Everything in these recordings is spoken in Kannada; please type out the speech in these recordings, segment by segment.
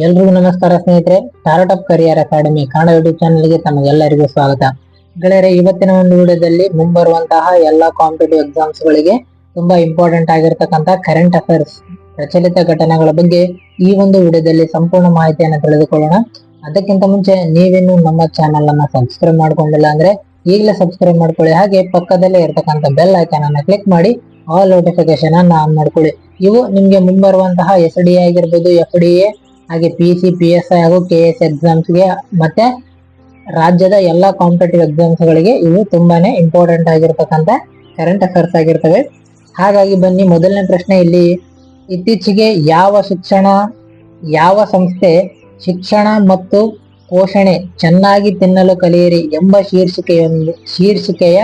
ಎಲ್ರಿಗೂ ನಮಸ್ಕಾರ ಸ್ನೇಹಿತರೆ. Start up career academy Kannada YouTube ಚಾನಲ್ಗೆ ತಮಗೆಲ್ಲರಿಗೂ ಸ್ವಾಗತ. ಗೆಳೆಯರೆ, ಇವತ್ತಿನ ಒಂದು ವಿಡಿಯೋದಲ್ಲಿ ಮುಂಬರುವಂತಹ ಎಲ್ಲಾ ಕಾಂಪಿಟೇಟಿವ್ ಎಕ್ಸಾಮ್ಸ್ ಗಳಿಗೆ ತುಂಬಾ ಇಂಪಾರ್ಟೆಂಟ್ ಆಗಿರ್ತಕ್ಕಂಥ ಕರೆಂಟ್ ಅಫೇರ್ಸ್ ಪ್ರಚಲಿತ ಘಟನೆಗಳ ಬಗ್ಗೆ ಈ ಒಂದು ವಿಡಿಯೋದಲ್ಲಿ ಸಂಪೂರ್ಣ ಮಾಹಿತಿಯನ್ನು ತಿಳಿದುಕೊಳ್ಳೋಣ. ಅದಕ್ಕಿಂತ ಮುಂಚೆ ನೀವೇನು ನಮ್ಮ ಚಾನೆಲ್ ಅನ್ನ ಸಬ್ಸ್ಕ್ರೈಬ್ ಮಾಡ್ಕೊಂಡಿಲ್ಲ ಅಂದ್ರೆ ಈಗಲೇ ಸಬ್ಸ್ಕ್ರೈಬ್ ಮಾಡ್ಕೊಳ್ಳಿ. ಹಾಗೆ ಪಕ್ಕದಲ್ಲೇ ಇರತಕ್ಕಂಥ ಬೆಲ್ ಐಕಾನ್ ಅನ್ನ ಕ್ಲಿಕ್ ಮಾಡಿ ಆಲ್ ನೋಟಿಫಿಕೇಶನ್ ಅನ್ನ ಆನ್ ಮಾಡ್ಕೊಳ್ಳಿ. ಇವು ನಿಮ್ಗೆ ಮುಂಬರುವಂತಹ ಎಸ್ ಡಿ ಆಗಿರ್ಬೋದು ಎಫ್ ಡಿ ಎ ಹಾಗೆ P C P S I ಹಾಗೂ ಕೆ ಎಸ್ ಎಕ್ಸಾಮ್ಸ್ಗೆ ಮತ್ತೆ ರಾಜ್ಯದ ಎಲ್ಲ ಕಾಂಪಿಟೇಟಿವ್ ಎಕ್ಸಾಮ್ಸ್ ಗಳಿಗೆ ಇವು ತುಂಬಾನೇ ಇಂಪಾರ್ಟೆಂಟ್ ಆಗಿರ್ತಕ್ಕಂಥ ಕರೆಂಟ್ ಅಫೇರ್ಸ್ ಆಗಿರ್ತವೆ. ಹಾಗಾಗಿ ಬನ್ನಿ, ಮೊದಲನೇ ಪ್ರಶ್ನೆ ಇಲ್ಲಿ. ಇತ್ತೀಚೆಗೆ ಯಾವ ಶಿಕ್ಷಣ, ಯಾವ ಸಂಸ್ಥೆ ಶಿಕ್ಷಣ ಮತ್ತು ಪೋಷಣೆ ಚೆನ್ನಾಗಿ ತಿನ್ನಲು ಕಲಿಯಿರಿ ಎಂಬ ಶೀರ್ಷಿಕೆಯೊಂದು, ಶೀರ್ಷಿಕೆಯ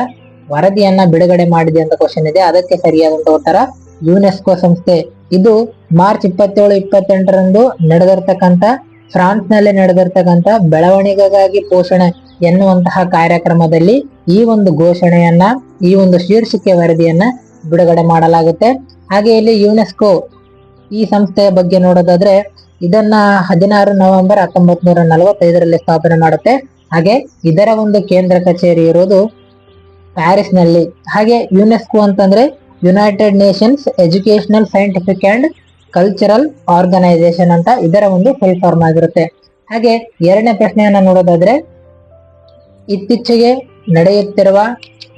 ವರದಿಯನ್ನ ಬಿಡುಗಡೆ ಮಾಡಿದೆ ಅಂತ ಕ್ವಶನ್ ಇದೆ. ಅದಕ್ಕೆ ಸರಿಯಾದಂತ ಉತ್ತರ ಯುನೆಸ್ಕೋ ಸಂಸ್ಥೆ. ಇದು ಮಾರ್ಚ್ ಇಪ್ಪತ್ತೇಳು, ಇಪ್ಪತ್ತೆಂಟರಂದು ನಡೆದಿರ್ತಕ್ಕಂಥ ಫ್ರಾನ್ಸ್ನಲ್ಲಿ ನಡೆದಿರ್ತಕ್ಕಂಥ ಬೆಳವಣಿಗೆಗಾಗಿ ಪೋಷಣೆ ಎನ್ನುವಂತಹ ಕಾರ್ಯಕ್ರಮದಲ್ಲಿ ಈ ಒಂದು ಘೋಷಣೆಯನ್ನ, ಈ ಒಂದು ಶೀರ್ಷಿಕೆ ವರದಿಯನ್ನ ಬಿಡುಗಡೆ ಮಾಡಲಾಗುತ್ತೆ. ಹಾಗೆ ಇಲ್ಲಿ ಯುನೆಸ್ಕೋ ಈ ಸಂಸ್ಥೆಯ ಬಗ್ಗೆ ನೋಡೋದಾದ್ರೆ ಇದನ್ನ ಹದಿನಾರು ನವೆಂಬರ್ ಹತ್ತೊಂಬತ್ ನೂರ ನಲವತ್ತೈದರಲ್ಲಿ ಸ್ಥಾಪನೆ ಮಾಡುತ್ತೆ. ಹಾಗೆ ಇದರ ಒಂದು ಕೇಂದ್ರ ಕಚೇರಿ ಇರೋದು ಪ್ಯಾರಿಸ್ನಲ್ಲಿ. ಹಾಗೆ ಯುನೆಸ್ಕೋ ಅಂತಂದ್ರೆ United Nations educational scientific and cultural organisation ಅಂತ ಇದರ ಒಂದು ಫುಲ್ ಫಾರ್ಮ್ ಆಗಿರುತ್ತೆ. ಹಾಗೆ ಎರಡನೇ ಪ್ರಶ್ನೆಯನ್ನ ನೋಡೋದಾದ್ರೆ, ಇತ್ತೀಚೆಗೆ ನಡೆಯುತ್ತಿರುವ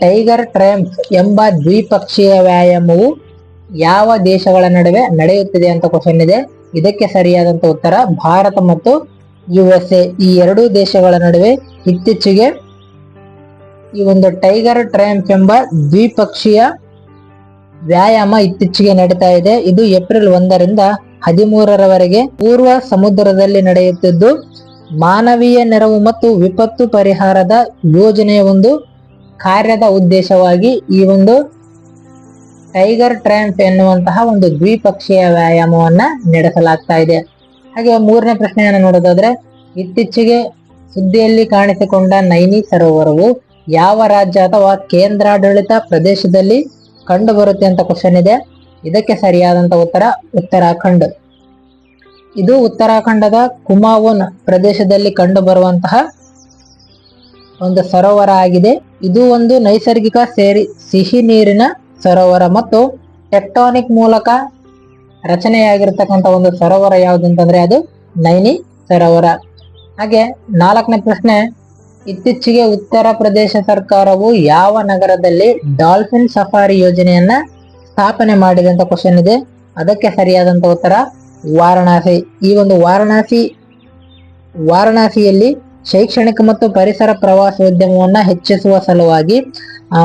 ಟೈಗರ್ ಟ್ರಯಂಫ್ ಎಂಬ ದ್ವಿಪಕ್ಷೀಯ ವ್ಯಾಯಾಮವು ಯಾವ ದೇಶಗಳ ನಡುವೆ ನಡೆಯುತ್ತಿದೆ ಅಂತ ಕ್ವಶನ್ ಇದೆ. ಇದಕ್ಕೆ ಸರಿಯಾದಂತ ಉತ್ತರ ಭಾರತ ಮತ್ತು ಯು ಎಸ್ ಎ ಈ ಎರಡೂ ದೇಶಗಳ ನಡುವೆ ಇತ್ತೀಚೆಗೆ ಈ ಒಂದು ಟೈಗರ್ ಟ್ರಯಂಫ್ ಎಂಬ ದ್ವಿಪಕ್ಷೀಯ ವ್ಯಾಯಾಮ ಇತ್ತೀಚೆಗೆ ನಡೀತಾ ಇದೆ. ಇದು ಏಪ್ರಿಲ್ ಒಂದರಿಂದ ಹದಿಮೂರರವರೆಗೆ ಪೂರ್ವ ಸಮುದ್ರದಲ್ಲಿ ನಡೆಯುತ್ತಿದ್ದು, ಮಾನವೀಯ ನೆರವು ಮತ್ತು ವಿಪತ್ತು ಪರಿಹಾರದ ಯೋಜನೆಯ ಒಂದು ಕಾರ್ಯದ ಉದ್ದೇಶವಾಗಿ ಈ ಒಂದು ಟೈಗರ್ ಟ್ರ್ಯಾಂಪ್ ಎನ್ನುವಂತಹ ಒಂದು ದ್ವಿಪಕ್ಷೀಯ ವ್ಯಾಯಾಮವನ್ನ ನಡೆಸಲಾಗ್ತಾ ಇದೆ. ಹಾಗೆ ಮೂರನೇ ಪ್ರಶ್ನೆಯನ್ನು ನೋಡೋದಾದ್ರೆ, ಇತ್ತೀಚೆಗೆ ಸುದ್ದಿಯಲ್ಲಿ ಕಾಣಿಸಿಕೊಂಡ ನೈನಿ ಸರೋವರವು ಯಾವ ರಾಜ್ಯ ಅಥವಾ ಕೇಂದ್ರಾಡಳಿತ ಪ್ರದೇಶದಲ್ಲಿ ಕಂಡು ಬರುತ್ತೆ ಅಂತ ಕ್ವಶನ್ ಇದೆ. ಇದಕ್ಕೆ ಸರಿಯಾದಂತ ಉತ್ತರ ಉತ್ತರಾಖಂಡ್. ಇದು ಉತ್ತರಾಖಂಡದ ಕುಮಾವೋನ್ ಪ್ರದೇಶದಲ್ಲಿ ಕಂಡು ಬರುವಂತಹ ಒಂದು ಸರೋವರ ಆಗಿದೆ. ಇದು ಒಂದು ನೈಸರ್ಗಿಕ ಸೇರಿ ಸಿಹಿ ನೀರಿನ ಸರೋವರ ಮತ್ತು ಟೆಕ್ಟಾನಿಕ್ ಮೂಲಕ ರಚನೆಯಾಗಿರ್ತಕ್ಕಂಥ ಒಂದು ಸರೋವರ ಯಾವುದು ಅಂತಂದ್ರೆ ಅದು ನೈನಿ ಸರೋವರ. ಹಾಗೆ ನಾಲ್ಕನೇ ಪ್ರಶ್ನೆ ಇತ್ತೀಚೆಗೆ ಉತ್ತರ ಪ್ರದೇಶ ಸರ್ಕಾರವು ಯಾವ ನಗರದಲ್ಲಿ ಡಾಲ್ಫಿನ್ ಸಫಾರಿ ಯೋಜನೆಯನ್ನ ಸ್ಥಾಪನೆ ಮಾಡಿದೆ ಅಂತ ಕ್ವಶನ್ ಇದೆ. ಅದಕ್ಕೆ ಸರಿಯಾದಂತ ಉತ್ತರ ವಾರಣಾಸಿ. ಈ ಒಂದು ವಾರಣಾಸಿ, ವಾರಣಾಸಿಯಲ್ಲಿ ಶೈಕ್ಷಣಿಕ ಮತ್ತು ಪರಿಸರ ಪ್ರವಾಸೋದ್ಯಮವನ್ನ ಹೆಚ್ಚಿಸುವ ಸಲುವಾಗಿ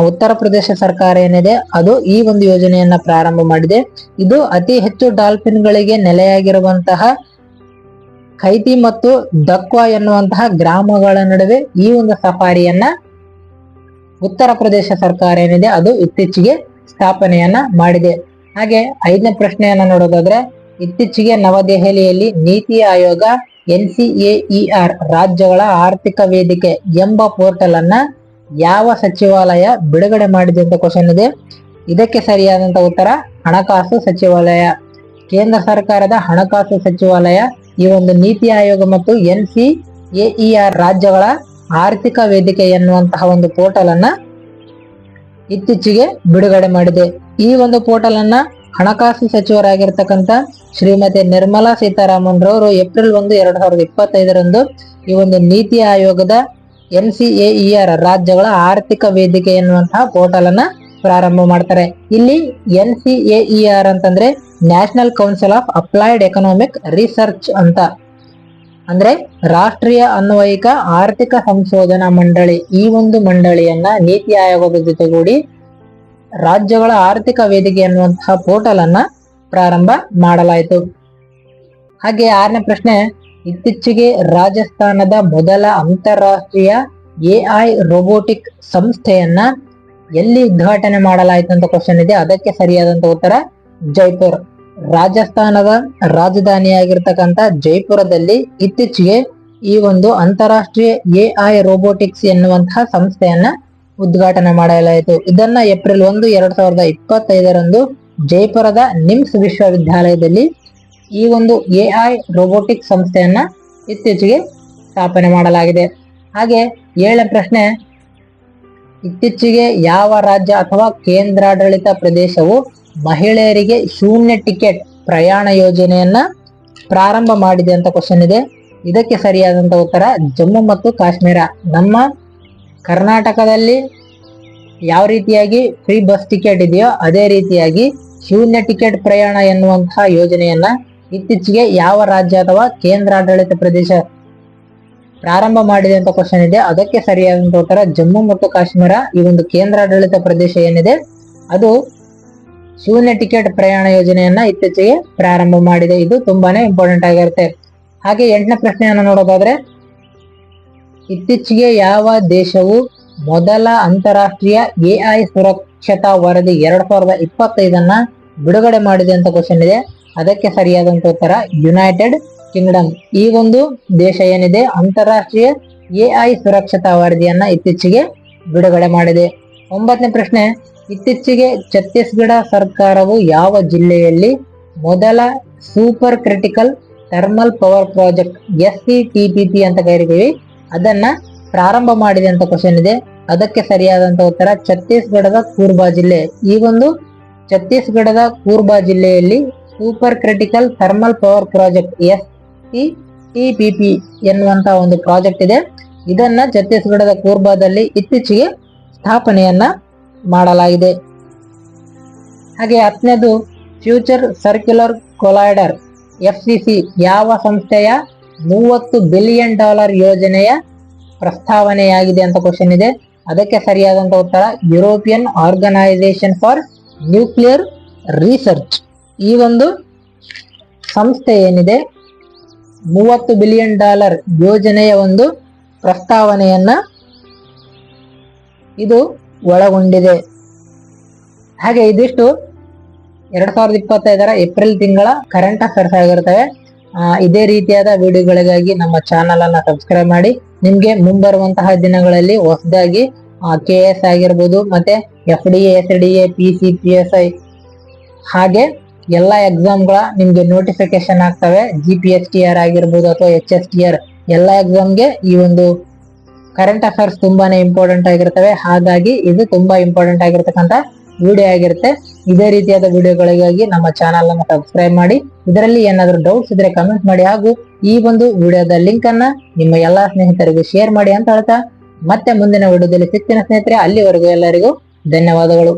ಉತ್ತರ ಪ್ರದೇಶ ಸರ್ಕಾರ ಏನಿದೆ, ಅದು ಈ ಒಂದು ಯೋಜನೆಯನ್ನ ಪ್ರಾರಂಭ ಮಾಡಿದೆ. ಇದು ಅತಿ ಹೆಚ್ಚು ಡಾಲ್ಫಿನ್ಗಳಿಗೆ ನೆಲೆಯಾಗಿರುವಂತಹ ಖೈತಿ ಮತ್ತು ದಕ್ವಾ ಎನ್ನುವಂತಹ ಗ್ರಾಮಗಳ ನಡುವೆ ಈ ಒಂದು ಸಫಾರಿಯನ್ನ ಉತ್ತರ ಪ್ರದೇಶ ಸರ್ಕಾರ ಏನಿದೆ, ಅದು ಇತ್ತೀಚೆಗೆ ಸ್ಥಾಪನೆಯನ್ನ ಮಾಡಿದೆ. ಹಾಗೆ ಐದನೇ ಪ್ರಶ್ನೆಯನ್ನ ನೋಡೋದಾದ್ರೆ, ಇತ್ತೀಚೆಗೆ ನವದೆಹಲಿಯಲ್ಲಿ ನೀತಿ ಆಯೋಗ ಎನ್ ಆರ್ ರಾಜ್ಯಗಳ ಆರ್ಥಿಕ ವೇದಿಕೆ ಎಂಬ ಪೋರ್ಟಲ್ ಅನ್ನ ಯಾವ ಸಚಿವಾಲಯ ಬಿಡುಗಡೆ ಮಾಡಿದೆ ಅಂತ ಕ್ವಶನ್ ಇದೆ. ಇದಕ್ಕೆ ಸರಿಯಾದಂತ ಉತ್ತರ ಹಣಕಾಸು ಸಚಿವಾಲಯ. ಕೇಂದ್ರ ಸರ್ಕಾರದ ಹಣಕಾಸು ಸಚಿವಾಲಯ ಈ ಒಂದು ನೀತಿ ಆಯೋಗ ಮತ್ತು ಎನ್ ಸಿ ಎಇಆರ್ ರಾಜ್ಯಗಳ ಆರ್ಥಿಕ ವೇದಿಕೆ ಎನ್ನುವಂತಹ ಒಂದು ಪೋರ್ಟಲ್ ಅನ್ನ ಇತ್ತೀಚೆಗೆ ಬಿಡುಗಡೆ ಮಾಡಿದೆ. ಈ ಒಂದು ಪೋರ್ಟಲ್ ಅನ್ನ ಹಣಕಾಸು ಸಚಿವರಾಗಿರ್ತಕ್ಕಂಥ ಶ್ರೀಮತಿ ನಿರ್ಮಲಾ ಸೀತಾರಾಮನ್ ರವರು ಏಪ್ರಿಲ್ ಒಂದು, ಎರಡ್ ಸಾವಿರದ ಇಪ್ಪತ್ತೈದರಂದು ಈ ಒಂದು ನೀತಿ ಆಯೋಗದ ಎನ್ ಸಿ ಎಇಆರ್ ರಾಜ್ಯಗಳ ಆರ್ಥಿಕ ವೇದಿಕೆ ಎನ್ನುವಂತಹ ಪೋರ್ಟಲ್ ಅನ್ನ ಪ್ರಾರಂಭ ಮಾಡ್ತಾರೆ. ಇಲ್ಲಿ ಎನ್ ಸಿ ಎಇಆರ್ ಅಂತಂದ್ರೆ national council of applied economic research ಅಂತ. ಅಂದ್ರೆ ರಾಷ್ಟ್ರೀಯ ಅನ್ವಯಿಕ ಆರ್ಥಿಕ ಸಂಶೋಧನಾ ಮಂಡಳಿ. ಈ ಒಂದು ಮಂಡಳಿಯನ್ನ ನೀತಿ ಆಯೋಗದ ಜೊತೆಗೂಡಿ ರಾಜ್ಯಗಳ ಆರ್ಥಿಕ ವೇದಿಕೆ ಅನ್ನುವಂತಹ ಪೋರ್ಟಲ್ ಅನ್ನ ಪ್ರಾರಂಭ ಮಾಡಲಾಯಿತು. ಹಾಗೆ ಆರನೇ ಪ್ರಶ್ನೆ, ಇತ್ತೀಚೆಗೆ ರಾಜಸ್ಥಾನದ ಮೊದಲ ಅಂತಾರಾಷ್ಟ್ರೀಯ ಎಐ ರೋಬೋಟಿಕ್ ಸಂಸ್ಥೆಯನ್ನ ಎಲ್ಲಿ ಉದ್ಘಾಟನೆ ಮಾಡಲಾಯಿತು ಅಂತ ಕ್ವಶನ್ ಇದೆ. ಅದಕ್ಕೆ ಸರಿಯಾದಂತ ಉತ್ತರ ಜೈಪುರ್. ರಾಜಸ್ಥಾನದ ರಾಜಧಾನಿಯಾಗಿರ್ತಕ್ಕಂಥ ಜೈಪುರದಲ್ಲಿ ಇತ್ತೀಚೆಗೆ ಈ ಒಂದು ಅಂತಾರಾಷ್ಟ್ರೀಯ ಎಐ ರೋಬೋಟಿಕ್ಸ್ ಎನ್ನುವಂತಹ ಸಂಸ್ಥೆಯನ್ನ ಉದ್ಘಾಟನೆ ಮಾಡಲಾಯಿತು. ಇದನ್ನ ಏಪ್ರಿಲ್ ಒಂದು, ಎರಡ್ ಸಾವಿರದ ಇಪ್ಪತ್ತೈದರಂದು ಜೈಪುರದ ನಿಮ್ಸ್ ವಿಶ್ವವಿದ್ಯಾಲಯದಲ್ಲಿ ಈ ಒಂದು ಎಐ ರೋಬೋಟಿಕ್ಸ್ ಸಂಸ್ಥೆಯನ್ನ ಇತ್ತೀಚೆಗೆ ಸ್ಥಾಪನೆ ಮಾಡಲಾಗಿದೆ. ಹಾಗೆ ಏಳನೇ ಪ್ರಶ್ನೆ, ಇತ್ತೀಚೆಗೆ ಯಾವ ರಾಜ್ಯ ಅಥವಾ ಕೇಂದ್ರಾಡಳಿತ ಪ್ರದೇಶವು ಮಹಿಳೆಯರಿಗೆ ಶೂನ್ಯ ಟಿಕೆಟ್ ಪ್ರಯಾಣ ಯೋಜನೆಯನ್ನ ಪ್ರಾರಂಭ ಮಾಡಿದೆ ಅಂತ ಕ್ವಶನ್ ಇದೆ. ಇದಕ್ಕೆ ಸರಿಯಾದಂತ ಉತ್ತರ ಜಮ್ಮು ಮತ್ತು ಕಾಶ್ಮೀರ. ನಮ್ಮ ಕರ್ನಾಟಕದಲ್ಲಿ ಯಾವ ರೀತಿಯಾಗಿ ಫ್ರೀ ಬಸ್ ಟಿಕೆಟ್ ಇದೆಯೋ ಅದೇ ರೀತಿಯಾಗಿ ಶೂನ್ಯ ಟಿಕೆಟ್ ಪ್ರಯಾಣ ಎನ್ನುವಂತಹ ಯೋಜನೆಯನ್ನ ಇತ್ತೀಚೆಗೆ ಯಾವ ರಾಜ್ಯ ಅಥವಾ ಕೇಂದ್ರಾಡಳಿತ ಪ್ರದೇಶ ಪ್ರಾರಂಭ ಮಾಡಿದೆ ಅಂತ ಕ್ವಶನ್ ಇದೆ. ಅದಕ್ಕೆ ಸರಿಯಾದಂತ ಉತ್ತರ ಜಮ್ಮು ಮತ್ತು ಕಾಶ್ಮೀರ. ಈ ಒಂದು ಕೇಂದ್ರಾಡಳಿತ ಪ್ರದೇಶ ಏನಿದೆ? ಅದು ಶೂನ್ಯ ಟಿಕೆಟ್ ಪ್ರಯಾಣ ಯೋಜನೆಯನ್ನ ಇತ್ತೀಚೆಗೆ ಪ್ರಾರಂಭ ಮಾಡಿದೆ. ಇದು ತುಂಬಾನೇ ಇಂಪಾರ್ಟೆಂಟ್ ಆಗಿರುತ್ತೆ. ಹಾಗೆ ಎಂಟನೇ ಪ್ರಶ್ನೆಯನ್ನ ನೋಡೋದಾದ್ರೆ, ಇತ್ತೀಚೆಗೆ ಯಾವ ದೇಶವು ಮೊದಲ ಅಂತಾರಾಷ್ಟ್ರೀಯ ಎಐ ಸುರಕ್ಷತಾ ವರದಿ ಎರಡ್ ಸಾವಿರದ ಇಪ್ಪತ್ತೈದನ್ನ ಬಿಡುಗಡೆ ಮಾಡಿದೆ ಅಂತ ಕ್ವಶನ್ ಇದೆ. ಅದಕ್ಕೆ ಸರಿಯಾದಂತ ಉತ್ತರ ಯುನೈಟೆಡ್ ಕಿಂಗ್ಡಮ್ ಈ ಒಂದು ದೇಶ ಏನಿದೆ? ಅಂತಾರಾಷ್ಟ್ರೀಯ ಎಐ ಸುರಕ್ಷತಾ ವರದಿಯನ್ನ ಇತ್ತೀಚೆಗೆ ಬಿಡುಗಡೆ ಮಾಡಿದೆ. ಒಂಬತ್ತನೇ ಪ್ರಶ್ನೆ ಇತ್ತೀಚೆಗೆ ಛತ್ತೀಸ್ಗಢ ಸರ್ಕಾರವು ಯಾವ ಜಿಲ್ಲೆಯಲ್ಲಿ ಮೊದಲ super critical thermal power project S C P ಅಂತ ಕರಿತೀವಿ, ಅದನ್ನ ಪ್ರಾರಂಭ ಮಾಡಿದೆ ಅಂತ ಕ್ವಶನ್ ಇದೆ. ಅದಕ್ಕೆ ಸರಿಯಾದಂತ ಉತ್ತರ ಛತ್ತೀಸ್ಗಢದ ಕೂರ್ಬಾ ಜಿಲ್ಲೆ. ಈ ಒಂದು ಛತ್ತೀಸ್ಗಢದ ಕೂರ್ಬಾ ಜಿಲ್ಲೆಯಲ್ಲಿ super critical thermal power project S T P P ಎನ್ನುವಂತ ಒಂದು ಪ್ರಾಜೆಕ್ಟ್ ಇದೆ. ಇದನ್ನ ಛತ್ತೀಸ್ಗಢದ ಕೂರ್ಬಾದಲ್ಲಿ ಇತ್ತೀಚೆಗೆ ಸ್ಥಾಪನೆಯನ್ನ ಮಾಡಲಾಗಿದೆ. ಹಾಗೆ ಹತ್ತನೇದು ಫ್ಯೂಚರ್ ಸರ್ಕ್ಯುಲರ್ ಕೊಲೈಡರ್ ಎಫ್ ಯಾವ ಸಂಸ್ಥೆಯ ಮೂವತ್ತು ಬಿಲಿಯನ್ ಡಾಲರ್ ಯೋಜನೆಯ ಪ್ರಸ್ತಾವನೆಯಾಗಿದೆ ಅಂತ ಕ್ವಶನ್ ಇದೆ. ಅದಕ್ಕೆ ಸರಿಯಾದಂಥ ಉತ್ತರ European organisation for nuclear research ಈ ಒಂದು ಸಂಸ್ಥೆ ಏನಿದೆ, ಮೂವತ್ತು ಬಿಲಿಯನ್ ಡಾಲರ್ ಯೋಜನೆಯ ಒಂದು ಪ್ರಸ್ತಾವನೆಯನ್ನ ಇದು ಒಳಗೊಂಡಿದೆ. ಹಾಗೆ ಇದಿಷ್ಟು ಎರಡ್ ಸಾವಿರದ ಇಪ್ಪತ್ತೈದರ ಏಪ್ರಿಲ್ ತಿಂಗಳ ಕರೆಂಟ್ ಅಫೇರ್ಸ್ ಆಗಿರ್ತವೆ ಇದೇ ರೀತಿಯಾದ ವಿಡಿಯೋಗಳಿಗಾಗಿ ನಮ್ಮ ಚಾನಲ್ ಅನ್ನ ಸಬ್ಸ್ಕ್ರೈಬ್ ಮಾಡಿ. ನಿಮ್ಗೆ ಮುಂಬರುವಂತಹ ದಿನಗಳಲ್ಲಿ ಹೊಸದಾಗಿ ಕೆ ಎಸ್ ಆಗಿರ್ಬೋದು, ಮತ್ತೆ F D S D A P C P S I ಹಾಗೆ ಎಲ್ಲ ಎಕ್ಸಾಮ್ಗಳ ನಿಮ್ಗೆ ನೋಟಿಫಿಕೇಶನ್ ಆಗ್ತವೆ. G P S T R ಆಗಿರ್ಬೋದು ಅಥವಾ ಎಚ್ ಎಸ್ ಟಿ ಆರ್ ಎಲ್ಲ ಎಕ್ಸಾಮ್ಗೆ ಈ ಒಂದು ಕರೆಂಟ್ ಅಫೇರ್ಸ್ ತುಂಬಾನೇ ಇಂಪಾರ್ಟೆಂಟ್ ಆಗಿರ್ತವೆ. ಹಾಗಾಗಿ ಇದು ತುಂಬಾ ಇಂಪಾರ್ಟೆಂಟ್ ಆಗಿರ್ತಕ್ಕಂತ ವಿಡಿಯೋ ಆಗಿರುತ್ತೆ. ಇದೇ ರೀತಿಯಾದ ವಿಡಿಯೋಗಳಿಗಾಗಿ ನಮ್ಮ ಚಾನಲ್ ಅನ್ನು ಸಬ್ಸ್ಕ್ರೈಬ್ ಮಾಡಿ. ಇದರಲ್ಲಿ ಏನಾದರೂ ಡೌಟ್ಸ್ ಇದ್ರೆ ಕಮೆಂಟ್ ಮಾಡಿ. ಹಾಗೂ ಈ ಒಂದು ವಿಡಿಯೋದ ಲಿಂಕ್ ಅನ್ನ ನಿಮ್ಮ ಎಲ್ಲಾ ಸ್ನೇಹಿತರಿಗೂ ಶೇರ್ ಮಾಡಿ ಅಂತ ಹೇಳ್ತಾ, ಮತ್ತೆ ಮುಂದಿನ ವಿಡಿಯೋದಲ್ಲಿ ಸಿಗ್ತೀನಿ ಸ್ನೇಹಿತರೆ. ಅಲ್ಲಿವರೆಗೂ ಎಲ್ಲರಿಗೂ ಧನ್ಯವಾದಗಳು.